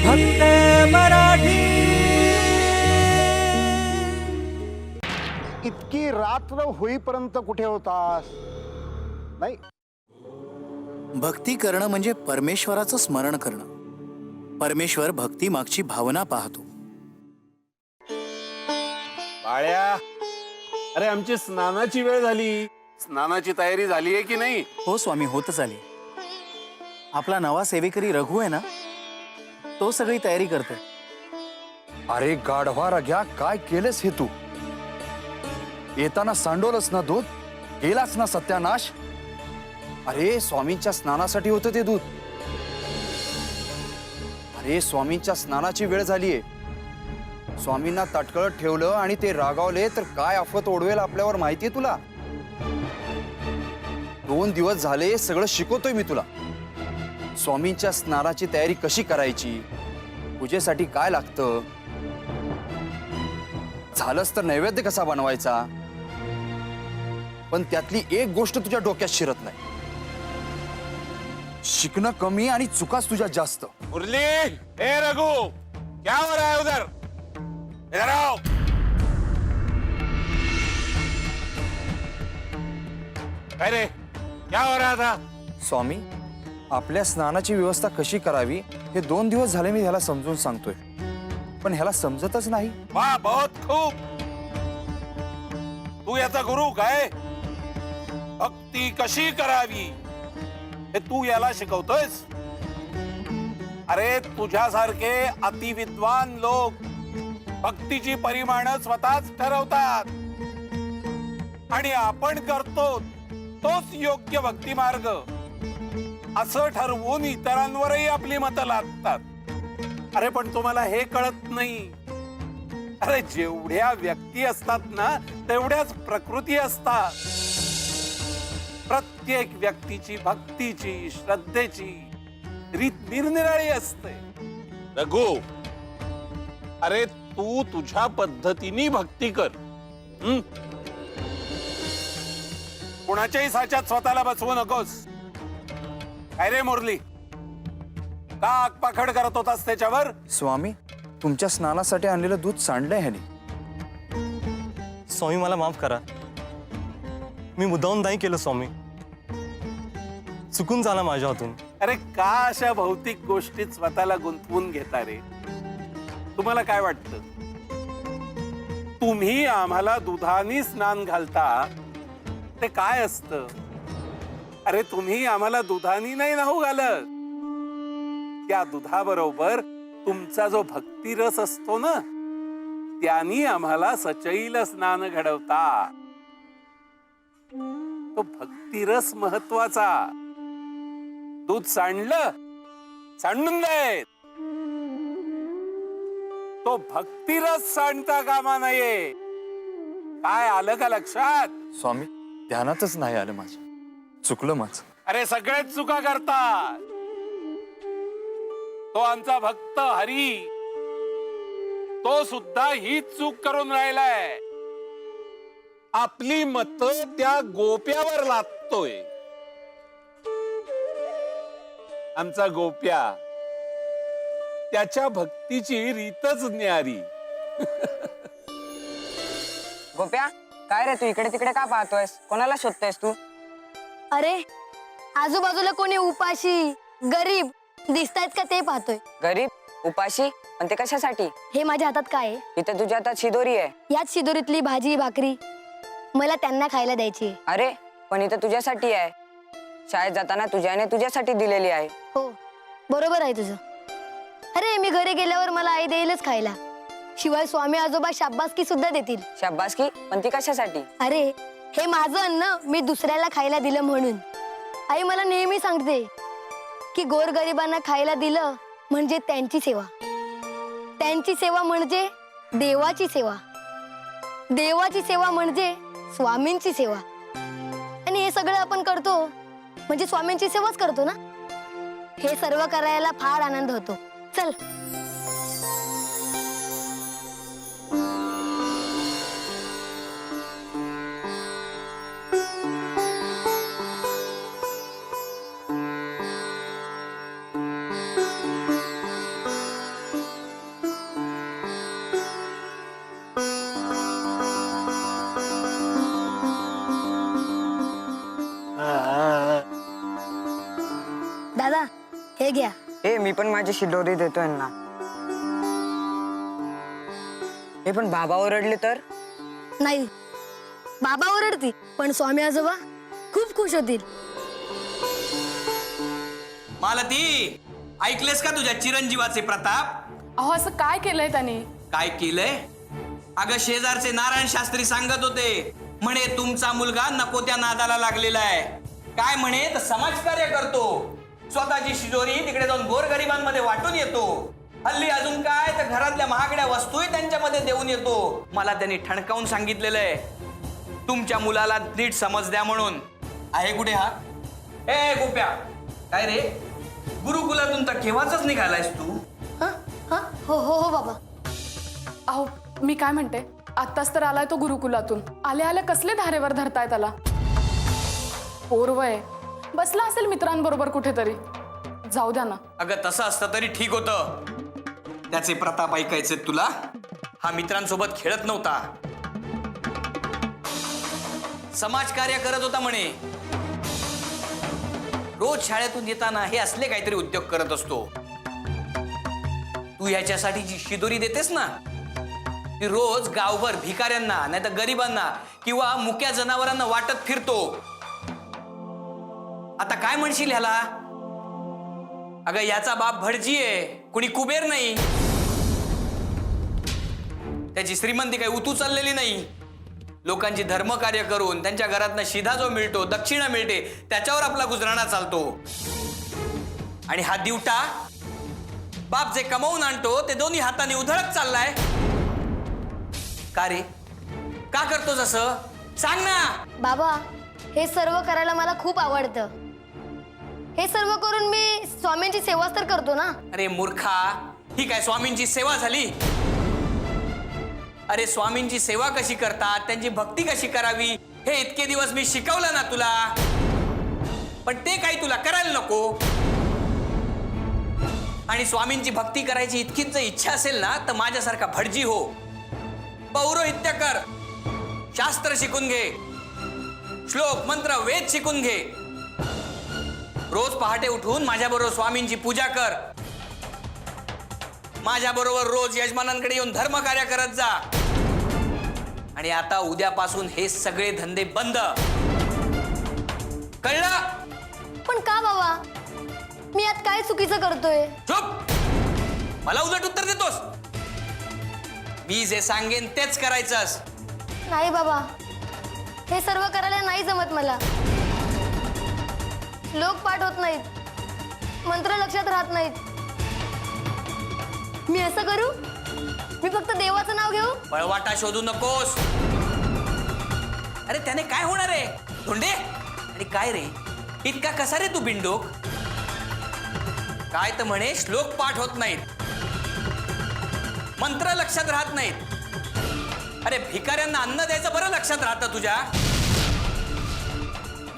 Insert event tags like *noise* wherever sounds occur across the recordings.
फक्त मराठी. इतकी रात्र होईपर्यंत कुठे होतास? नाही. भक्ती करणं म्हणजे परमेश्वराचं स्मरण करणं. परमेश्वर भक्ती मागची भावना पाहतो. बाळ्या अरे आमची स्नानाची वेळ झाली. स्नानाची तयारी झाली आहे की नाही? हो स्वामी होतच आली. आपला नवा सेवेकरी रघु आहे ना? तो सगळी तयारी करतोय. अरे गाढवा रग्या काय केलंस हे तू? येताना सांडवलंच ना दूध गेलाच ना सत्यानाश? अरे स्वामींच्या स्नानासाठी होतं ते दूध. अरे स्वामींच्या स्नानाची वेळ झालीये. स्वामींना तटकळत ठेवलं आणि ते रागावले तर काय आफत ओढवेल आपल्यावर माहितीये तुला? दोन दिवस झाले सगळं शिकवतोय मी तुला. स्वामींच्या स्नानाची तयारी कशी करायची? पूजेसाठी काय लागतं? झालंच तर नैवेद्य कसा बनवायचा? पण त्यातली एक गोष्ट तुझ्या डोक्यात शिरत नाही. शिकणं कमी आणि चुकाच तुझ्या जास्त. मुरली ए रघु क्या हो रहा है उधर? इधर आओ. काय रे क्या हो रहा था? स्वामी आपल्या स्नानाची व्यवस्था कशी करावी हे दोन दिवस झाले मी ह्याला समजून सांगतोय. पण ह्याला समजतच नाही. वा बहुत खूप. तू याचा गुरु काय? भक्ती कशी करावी? हे तू याला शिकवतोयस? अरे तुझ्यासारखे अतिविद्वान लोक भक्तीची परिमाण स्वतःच ठरवतात. आणि आपण करतो तोच योग्य भक्ती मार्ग असं ठरवून इतरांवरही आपली मतं लादतात. अरे पण तुम्हाला हे कळत नाही. अरे जेवढ्या व्यक्ती असतात ना तेवढ्याच प्रकृती असतात. प्रत्येक व्यक्तीची भक्तीची श्रद्धेची रीत निरनिराळी असते. रघु अरे तू तुझ्या पद्धतीने भक्ती कर? कुणाच्याही साच्यात स्वतःला बसवू नकोस. काय रे मुरली. का आगपाखड करत होतास त्याच्यावर? स्वामी तुमच्या स्नानासाठी आणलेलं दूध सांडलंय ह्याने. स्वामी मला माफ करा. मी मुद्दाहून नाही केलं स्वामी. चुकून झाला माझ्या हातून. अरे का अशा भौतिक गोष्टीत स्वतःला गुंतवून घेता रे? तुम्हाला काय वाटतं? तुम्ही आम्हाला दुधाने स्नान घालता ते काय असतं? अरे तुम्ही आम्हाला दुधानी नाही नाहू घालत. त्या दुधाबरोबर तुमचा जो भक्तिरस असतो ना त्यांनी आम्हाला सचैल स्नान घडवता तो भक्तिरस महत्त्वाचा. दूध सांडलं सांडून जाय तो भक्तिरस सांडता कामा नये. काय आलं का लक्षात? स्वामी ध्यानातच नाही आलं माझं चुकलं माझं. अरे सगळेच चुका करतात. तो आमचा भक्त हरी. तो सुद्धा हीच चूक करून राहिलाय. आपली मत त्या गोप्यावर लादतोय. आमचा गोप्या त्याच्या भक्तीची रीतच न्यारी. गोप्या काय रे तू? इकडे तिकडे का पाहतोयस? कोणाला शोधतोयस तू? अरे आजूबाजूला कोणी उपाशी गरीब दिसतायत का ते पाहतोय. गरीब उपाशी? पण ते कशासाठी? हे माझ्या हातात काय आहे? इथे तुझ्या हातात शिदोरी आहे. याच शिदोरीतली भाजी भाकरी मला त्यांना खायला द्यायची आहे. अरे पण इथं तुझ्यासाठी आहे. शाळेत जाताना तुझ्याने तुझ्यासाठी दिलेली आहे. हो बरोबर आहे तुझं. अरे मी घरी गेल्यावर मला आई देईलच खायला. शिवाय स्वामी आजोबा शाबासकी सुद्धा देतील. शाबासकी पण ती कशासाठी? अरे हे माझं अन्न मी दुसऱ्याला खायला दिलं म्हणून. आई मला नेहमी सांगते की गोरगरिबांना खायला दिलं म्हणजे त्यांची सेवा. त्यांची सेवा म्हणजे देवाची सेवा. देवाची सेवा म्हणजे स्वामींची सेवा. आणि हे सगळं आपण करतो म्हणजे स्वामींची सेवाच करतो ना? हे सर्व करायला फार आनंद होतो. चल. शिदोरी देतो यांना हे पण बाबा ओरडले तर? नाही. बाबा ओरडतील पण स्वामी आजोबा खूप खुश होतील. मालती ऐकलेस का तुझ्या चिरंजीवाचे प्रताप? अहो असं काय केलंय त्यांनी? काय केलंय? अगं शेजारचे नारायण शास्त्री सांगत होते म्हणे तुमचा मुलगा नको त्या नादाला लागलेला आहे. काय म्हणे? तर समाजकार्य करतो. स्वतःची शिजोरी तिकडे जाऊन गोरगरिबांमध्ये वाटून येतो. हल्ली अजून काय तर घरातल्या महागड्या वस्तूही त्यांच्यामध्ये देऊन येतो. मला त्यांनी ठणकावून सांगितलेलं आहे. तुमच्या मुलाला नीट समज द्या म्हणून. आहे कुठे हा? ए गोप्या. काय रे? गुरुकुलातून तर केव्हाच निघालायस तू? हा? हा? हो हो हो बाबा. अहो मी काय म्हणते? आत्ताच तर आलाय तो गुरुकुलातून. आले आले कसले धारेवर धरताय त्याला? पोरवय बसला असेल मित्रांबरोबर कुठेतरी. जाऊ द्या ना. अगं तसं असतं तरी ठीक होतं. त्याचे प्रताप ऐकायचे तुला? हा मित्रांसोबत खेळत नव्हता. समाजकार्य करत होता म्हणे. रोज शाळेतून येताना हे असले काहीतरी उद्योग करत असतो. तू ह्याच्यासाठी जी शिदोरी देतेस ना ती रोज गावभर भिकाऱ्यांना नाही तर गरिबांना किंवा मुक्या जनावरांना वाटत फिरतो. आता काय म्हणशील ह्याला? अगं याचा बाप भटजी आहे. कुणी कुबेर नाही. त्याची श्रीमंती काही उतू चाललेली नाही. लोकांची धर्मकार्य करून त्यांच्या घरातनं शिधा जो मिळतो दक्षिणा मिळते त्याच्यावर आपला गुजराणा चालतो. आणि हा दिवटा बाप जे कमावून आणतो ते दोन्ही हाताने उधळत चाललाय. का रे? का करतो जसं सांग ना! बाबा हे सर्व करायला मला खूप आवडतं. हे सर्व करून मी स्वामींची सेवाच तर करतो ना. अरे मूर्खा ही काय स्वामींची सेवा झाली? अरे स्वामींची सेवा कशी करतात त्यांची भक्ती कशी करावी हे इतके दिवस मी शिकवलं ना तुला. पण ते काही तुला करायला नको. आणि स्वामींची भक्ती करायची इतकीच जर इच्छा असेल ना तर माझ्यासारखा भटजी हो. पौरोहित्य कर. शास्त्र शिकून घे. श्लोक मंत्र वेद शिकून घे. रोज पहाटे उठून माझ्याबरोबर स्वामींची पूजा कर. माझ्या बरोबर रोज यजमानांकडे येऊन धर्म कार्य करत जा. आणि आता उद्यापासून हे सगळे धंदे बंद. कळलं? पण का बाबा? मी यात काय चुकीचं करतोय? चुप मला उलट उत्तर देतोस. मी जे सांगेन तेच करायचंस. नाही बाबा. हे सर्व करायला नाही जमत मला. लोक पाठ होत नाहीत. मंत्र लक्षात राहत नाहीत. मी असं करू? मी फक्त देवाचं नाव घेऊ? पळवाटा शोधू नकोस. अरे त्याने काय होणार आहे? धोंडे? आणि काय रे? इतका कसा रे तू बिंडोक काय तर म्हणे श्लोक पाठ होत नाहीत. मंत्र लक्षात राहत नाहीत. अरे भिकाऱ्यांना अन्न द्यायचं बरं लक्षात राहतं तुझ्या?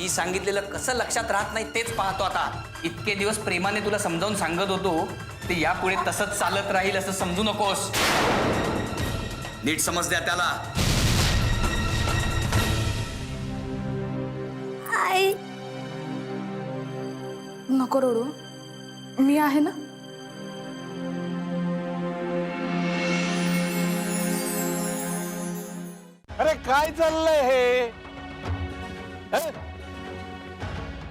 मी सांगितलेलं कसं लक्षात राहत नाही तेच पाहतो आता. इतके दिवस प्रेमाने तुला समजावून सांगत होतो ते यापुढे तसंच चालत राहील असं समजू नकोस. नीट समज द्या त्याला. आई. नको रडू. मी आहे ना? अरे काय चाललंय हे? हं?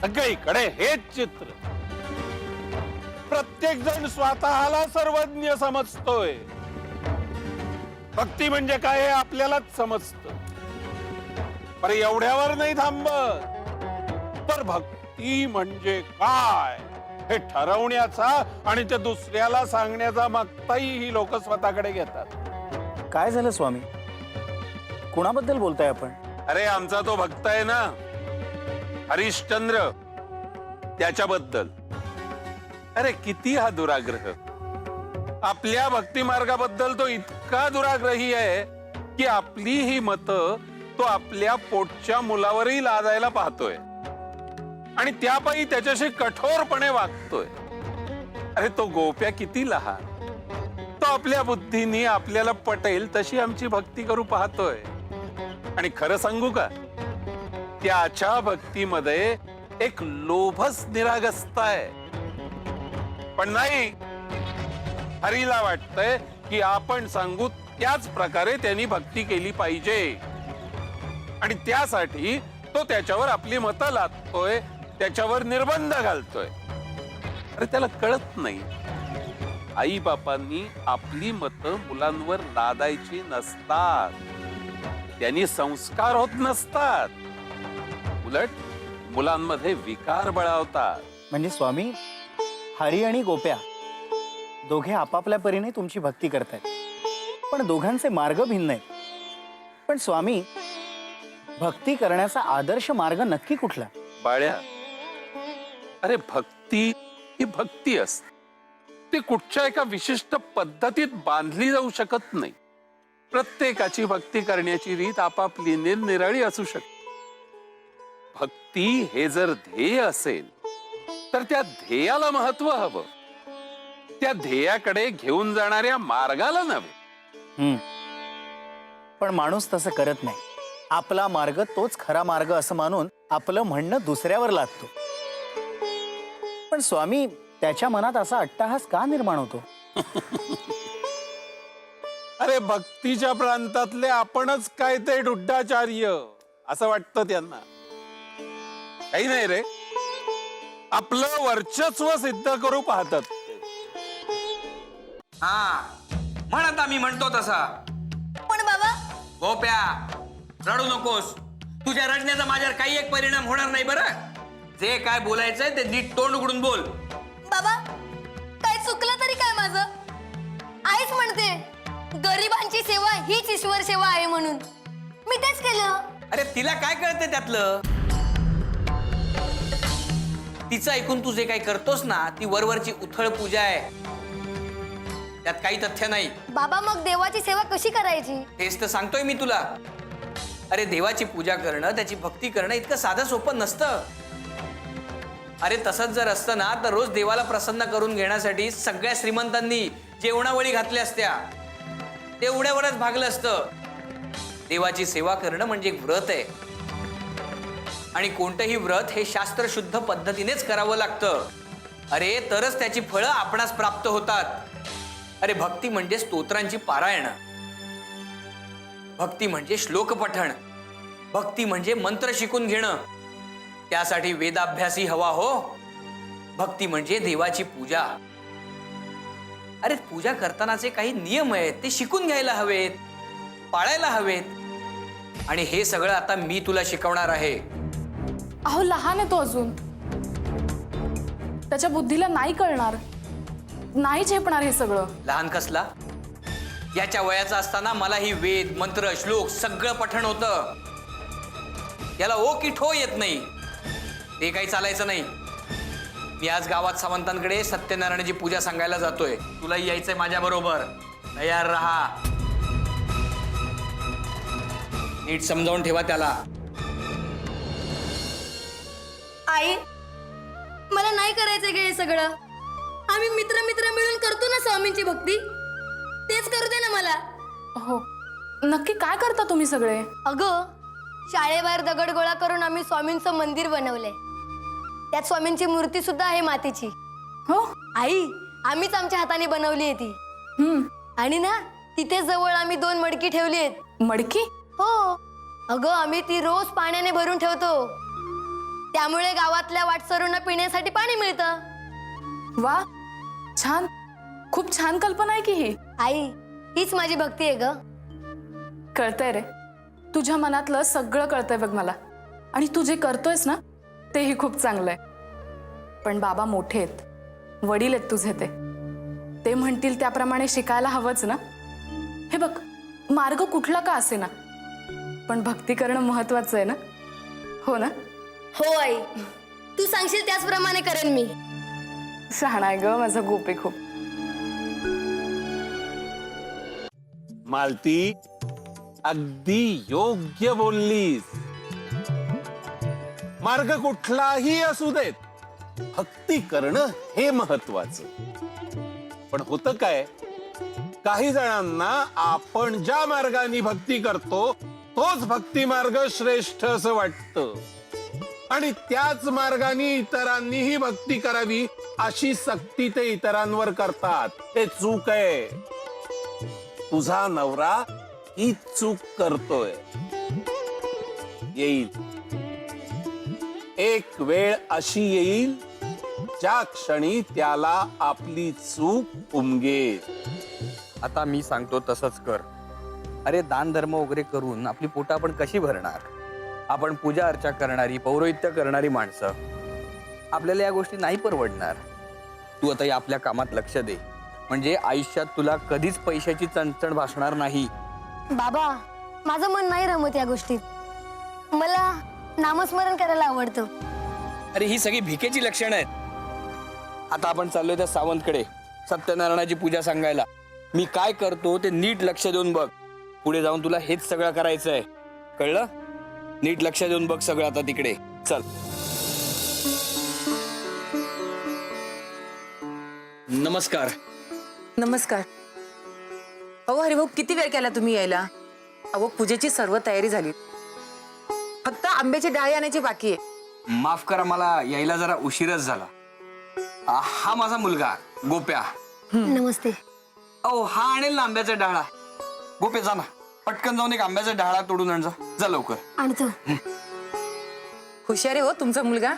सगळीकडे हेच चित्र. प्रत्येक जण स्वतःला सर्वज्ञ समजतोय. भक्ती म्हणजे काय हे आपल्यालाच समजत. पर एवढ्यावर नाही थांबत. तर भक्ती म्हणजे काय? हे ठरवण्याचा आणि ते दुसऱ्याला सांगण्याचा मागताही ही लोक स्वतःकडे घेतात. काय झालं स्वामी? कुणाबद्दल बोलताय आपण? अरे आमचा तो भक्त आहे ना. हरिश्चंद्र त्याच्याबद्दल. अरे किती हा दुराग्रह. आपल्या भक्ती मार्गाबद्दल तो इतका दुराग्रही आहे की आपली ही मत तो आपल्या पोटच्या मुलावरही लादायला पाहतोय. आणि त्यापायी त्याच्याशी कठोरपणे वागतोय. अरे तो गोप्या किती लहान. तो आपल्या बुद्धीने आपल्याला पटेल तशी आमची भक्ती करू पाहतोय. आणि खरं सांगू का? त्याच्या भक्तीमध्ये एक लोभच निरागसता आहे. पण नाही हरीला वाटतंय की आपण सांगू त्याच प्रकारे त्यांनी भक्ती केली पाहिजे. आणि त्यासाठी तो त्याच्यावर आपली मतं लादतोय त्याच्यावर निर्बंध घालतोय. अरे त्याला कळत नाही. आई बापांनी आपली मतं मुलांवर लादायची नसतात. त्यांनी संस्कार होत नसतात. उलट मुलांमध्ये विकार बळावतात. म्हणजे स्वामी हरी आणि गोप्या दोघे आपापल्या परीने तुमची भक्ती करतायत. पण दोघांचे मार्ग भिन्न आहेत. पण स्वामी भक्ती करण्याचा आदर्श मार्ग नक्की कुठला? बाळ्या अरे भक्ती ही भक्ती असते. ती कुठच्या एका विशिष्ट पद्धतीत बांधली जाऊ शकत नाही. प्रत्येकाची भक्ती करण्याची रीत आपापली निरनिराळी असू शकते. भक्ती हे जर ध्येय असेल तर त्या ध्येयाला महत्त्व हवं. त्या ध्येयाकडे घेऊन जाणाऱ्या मार्गाला नव्हे. हम्म. पण माणूस तसं करत नाही. आपला मार्ग तोच खरा मार्ग असं मानून आपलं म्हणणं दुसऱ्यावर लादतो. पण स्वामी त्याच्या मनात असा अट्टाहास का निर्माण होतो? *laughs* अरे भक्तीच्या प्रांतातले आपणच काय ते डुड्डाचार्य असं वाटतं त्यांना. काही नाही रे. आपलं वर्चस्व सिद्ध करू पाहतात. ते. हा म्हणत आम्ही म्हणतो तसा. पण बाबा. गोप्या रडू नकोस. तुझ्या रडण्याचा माझ्यावर काही एक परिणाम होणार नाही बरं. जे काय बोलायचंय ते नीट तोंड उघडून बोल. बाबा काय चुकलं तरी काय माझं? आईच म्हणते गरिबांची सेवा हीच ईश्वर सेवा आहे म्हणून. मी तेच केलं. अरे तिला काय कळते त्यातलं? तिचं ऐकून तू जे काही करतोस ना ती वरवरची उथळ पूजा आहे. त्यात काही तथ्य नाही. बाबा मग देवाची सेवा कशी करायची? हेच तर सांगतोय मी तुला. अरे देवाची पूजा करणं त्याची भक्ती करणं इतकं साधं सोपं नसतं. अरे तसंच जर असतं ना तर रोज देवाला प्रसन्न करून घेण्यासाठी सगळ्या श्रीमंतांनी जेवणावळी घातल्या असत्या. तेवढ्यावरच भागलं असतं. देवाची सेवा करणं म्हणजे एक व्रत आहे. आणि कोणतंही व्रत हे शास्त्रशुद्ध पद्धतीनेच करावं लागतं. अरे तरच त्याची फळं आपणास प्राप्त होतात. अरे भक्ती म्हणजे स्तोत्रांची पारायण. भक्ती म्हणजे श्लोक पठण. भक्ती म्हणजे मंत्र शिकून घेणं. त्यासाठी वेदाभ्यासी हवा हो. भक्ती म्हणजे देवाची पूजा. अरे पूजा करतानाचे काही नियम आहेत ते शिकून घ्यायला हवेत पाळायला हवेत. आणि हे सगळं आता मी तुला शिकवणार आहे. अहो लहान आहे तो अजून. त्याच्या बुद्धीला नाही कळणार. नाही झेपणार हे सगळं. लहान कसला? याच्या वयाचा असताना मला ही वेद मंत्र श्लोक सगळं पठण होतं. याला ओ की ठो येत नाही. ते काही चालायचं नाही. मी आज गावात सावंतांकडे सत्यनारायणाची पूजा सांगायला जातोय. तुला यायचंय माझ्या बरोबर. तयार राहा. नीट समजावून ठेवा त्याला. आई मला नाही करायचंय का हे सगळं? आम्ही मित्र मित्र मिळून करतो ना स्वामींची भक्ती? तेच करू दे ना मला. हो नक्की काय करता तुम्ही सगळे? अगं शाळेबाहेर दगड गोळा करून आम्ही स्वामींचं मंदिर बनवलंय. त्यात स्वामींची मूर्ती सुद्धा आहे मातीची. हो? आई आम्हीच आमच्या हाताने बनवली आहे ती. हम्म. आणि ना तिथे जवळ आम्ही दोन मडकी ठेवली आहेत. मडकी? हो. अगं आम्ही ती रोज पाण्याने भरून ठेवतो. त्यामुळे गावातल्या वाटसरूंना पिण्यासाठी पाणी मिळतं. वा छान. खूप छान कल्पना आहे की ही. आई हीच माझी भक्ती आहे ग. कळतंय रे. तुझ्या मनातलं सगळं कळतंय बघ मला. आणि तू जे करतोयस ना तेही खूप चांगलं आहे पण बाबा मोठे आहेत. वडील आहेत तुझे ते. ते म्हणतील त्याप्रमाणे शिकायला हवंच ना. हे बघ मार्ग कुठला का असे ना पण भक्ती करणं महत्वाचं आहे ना? हो ना? हो आई. तू सांगशील त्याचप्रमाणे करेन मी. शहाणा आहे ग माझा गोपी खूप. मालती अगदी योग्य बोललीस. मार्ग कुठलाही असू देत भक्ती करणं हे महत्वाचं पण होतं काय काही जणांना आपण ज्या मार्गाने भक्ती करतो तोच भक्ती मार्ग श्रेष्ठ असं वाटतं. आणि त्याच मार्गाने इतरांनीही भक्ती करावी अशी सक्ती ते इतरांवर करतात. ते चूक आहे. तुझा नवरा ही चूक करतोय. येईल. एक वेळ अशी येईल ज्या क्षणी त्याला आपली चूक उमगेल. आता मी सांगतो तसंच कर. अरे दान धर्म वगैरे करून आपली पोटा आपण कशी भरणार? आपण पूजा अर्चा करणारी पौरोहित्य करणारी माणसं. आपल्याला या गोष्टी नाही परवडणार. तू आता या आपल्या कामात लक्ष दे. म्हणजे आयुष्यात तुला कधीच पैशाची चणचण भासणार नाही. बाबा माझं मन नाही रमत या गोष्टीत. मला नामस्मरण करायला आवडतं. अरे ही सगळी भिकेची लक्षणं आहेत. आता आपण चाललोय त्या सावंतकडे सत्यनारायणाची पूजा सांगायला. मी काय करतो ते नीट लक्ष देऊन बघ. पुढे जाऊन तुला हेच सगळं करायचं आहे कळलं? नीट लक्ष देऊन बघ सगळं आता तिकडे. चल. नमस्कार. नमस्कार. अहो हरिभाऊ किती वेळ केला तुम्ही यायला? अहो पूजेची सर्व तयारी झाली. फक्त आंब्याची डाळी आणायची बाकी आहे. माफ करा मला यायला जरा उशीरच झाला. आ, हा माझा मुलगा गोप्या. नमस्ते. अहो हा आणेल ना आंब्याचा डाळा. गोप्या जा ना. पटकन जाऊन एक आंब्याचा डाळा तोडून आण जा. जा लवकर. आणतो. हुशार आहे हो तुमचा मुलगा.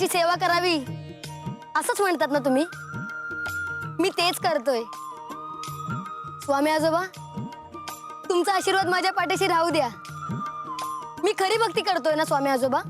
मुक्या सेवा करावी. असंच म्हणतात ना तुम्ही? मी तेच करतोय. स्वामी आजोबा तुमचा आशीर्वाद माझ्या पाठीशी राहू द्या. मी खरी भक्ती करतोय ना स्वामी आजोबा?